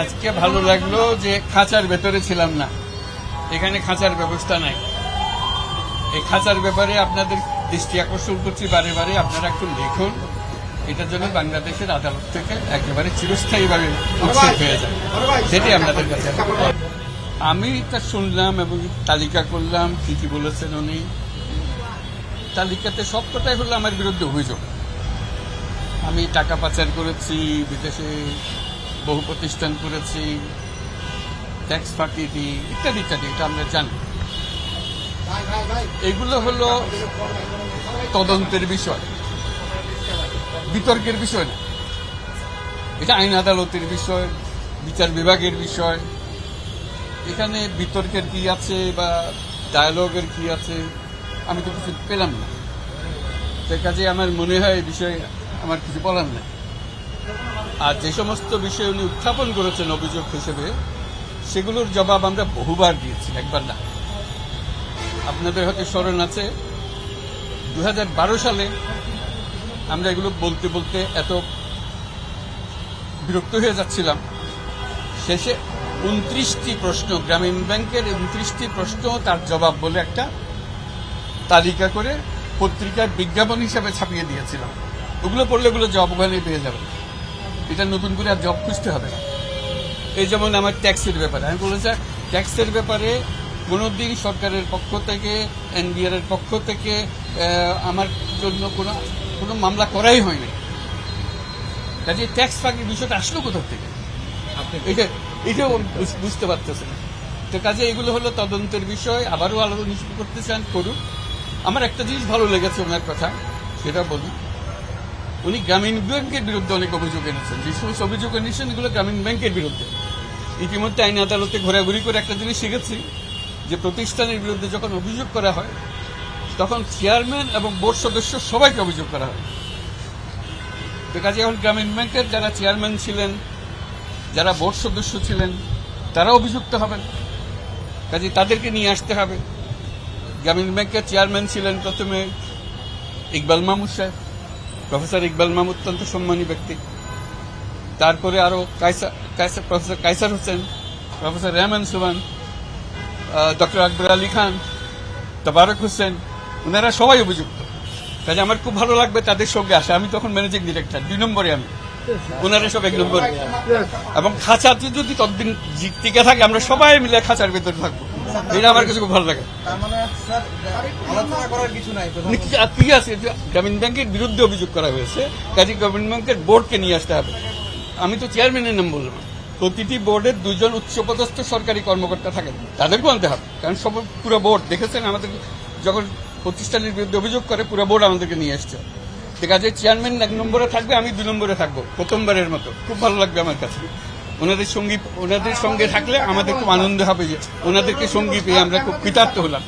আজকে ভালো লাগল যে খাঁচার ভেতরে ছিলাম না। এখানে খাঁচার ব্যবস্থা নাই। এই খাঁচার ব্যাপারে আপনাদের দৃষ্টি আকর্ষণ করছি বারে বারে। আপনারা একটু লিখুন এটার জন্য বাংলাদেশের আদালত থেকে একেবারে চিরস্থায়ীভাবে উচ্ছেদ হয়ে যায়। সেটি আপনাদের কাছে। আমি তা শুনলাম এবং তালিকা করলাম, কি কি বলেছেন উনি। তালিকাতে সব কথাই হলো আমার বিরুদ্ধে অভিযোগ। আমি টাকা পাচার করেছি, বিদেশে বহু প্রতিষ্ঠান করেছি ট্যাক্স ফাঁকি দিই, ইত্যাদি ইত্যাদি, এটা আমরা জানি। এগুলো হলো তদন্তের বিষয়, বিতর্কের বিষয় না। এটা আইন আদালতের বিষয়, বিচার বিভাগের বিষয়। এখানে বিতর্কের কি আছে বা ডায়ালগের কি আছে, আমি তো কিছু পেলাম না। সে কাজে আমার মনে হয় এই বিষয়ে আমার কিছু বলার নেই। আর যে সমস্ত বিষয় উনি উত্থাপন করেছেন অভিযোগ হিসেবে, সেগুলোর জবাব আমরা বহুবার দিয়েছি, একবার না। আপনাদের হয়তো স্মরণ আছে দু হাজার বারো সালে আমরা এগুলো বলতে বলতে এত বিরক্ত হয়ে যাচ্ছিলাম। শেষে উনত্রিশটি প্রশ্ন, গ্রামীণ ব্যাংকের উনত্রিশটি প্রশ্ন তার জবাব বলে একটা তালিকা করে পত্রিকায় বিজ্ঞাপন হিসাবে ছাপিয়ে দিয়েছিলাম। ওগুলো পড়লে ওগুলো জব ওখানে পেয়ে যাবে এটা নতুন করে আর জব খুঁজতে হবে না। এই যেমন আমার ট্যাক্সের ব্যাপারে আমি বলেছি ট্যাক্সের ব্যাপারে কোনো দিন সরকারের পক্ষ থেকে এনবিআর এর পক্ষ থেকে আমার জন্য কোনো কোনো মামলা করাই হয়নি। কাজে ট্যাক্স ফাঁকির বিষয়টা আসলো কোথার থেকে? এটা এটাও বুঝ- বুঝতে পারতেছে না তো কাজে এগুলো হলো তদন্তের বিষয় আবারও আলোচনা করতে চান করুক আমার একটা জিনিস ভালো লেগেছে ওনার কথা সেটা বলি উনি গ্রামীণ ব্যাংকের বিরুদ্ধে অনেক অভিযোগ এনেছেন। যে সমস্ত অভিযোগ এনেছেন, এগুলো গ্রামীণ ব্যাংকের বিরুদ্ধে। ইতিমধ্যে আইন আদালতে ঘোরাঘুরি করে একটা জিনিস শিখেছি, যে প্রতিষ্ঠানের বিরুদ্ধে যখন অভিযোগ করা হয়, তখন চেয়ারম্যান এবং বোর্ড সদস্য সবাইকে অভিযোগ করা হয়। তো কাজে এখন গ্রামীণ ব্যাংকের যারা চেয়ারম্যান ছিলেন, যারা বোর্ড সদস্য ছিলেন তারা অভিযুক্ত হবেন। কাজে তাদেরকে নিয়ে আসতে হবে। গ্রামীণ ব্যাংকের চেয়ারম্যান ছিলেন প্রথমে ইকবাল মাহমুদ সাহেব। প্রফেসর ইকবাল মাম অত্যন্ত সম্মানী ব্যক্তি। তারপরে আরও কায়সা- কায়সা- professor Kaisar Hossain, professor Rehman Suban doctor Akbar Ali Khan, Tabarak Hossain ওনারা সবাই অভিযুক্ত। কাজে আমার খুব ভালো লাগবে তাদের সঙ্গে আসে। আমি তখন ম্যানেজিং ডিরেক্টর, দুই নম্বরে আমি। ওনারা সব এক নম্বরে। এবং খাঁচাতে যদি ততদিন টিকে থাকে, আমরা সবাই মিলে খাঁচার ভেতরে থাকব। এটা আমার কাছে খুব ভালো লাগে। তার স্যার আলোচনা করার কিছু নাই প্রধান কি- আছে? গ্রামীণ ব্যাংকের বিরুদ্ধে অভিযোগ করা হয়েছে কাজে গ্রামীণ ব্যাংকের বোর্ডকে নিয়ে আসতে হবে। আমি তো চেয়ারম্যানের নাম বললাম। প্রতিটি বোর্ডের দুজন উচ্চপদস্থ সরকারি কর্মকর্তা থাকেন। তাদেরকেও আনতে হবে। কারণ সব পুরো বোর্ড দেখেছেন আমাদের যখন প্রতিষ্ঠানের বিরুদ্ধে অভিযোগ করে পুরো বোর্ড আমাদেরকে নিয়ে আসছে। ঠিক আছে চেয়ারম্যান এক নম্বরে থাকবে আমি দুই নম্বরে থাকব প্রথমবারের মতো। খুব ভালো লাগবে আমার কাছে। ওনাদের সঙ্গী, ওনাদের সঙ্গে থাকলে আমাদের খুব আনন্দ হবে যে ওনাদেরকে সঙ্গী পেয়ে আমরা খুব কৃতার্থ হলাম।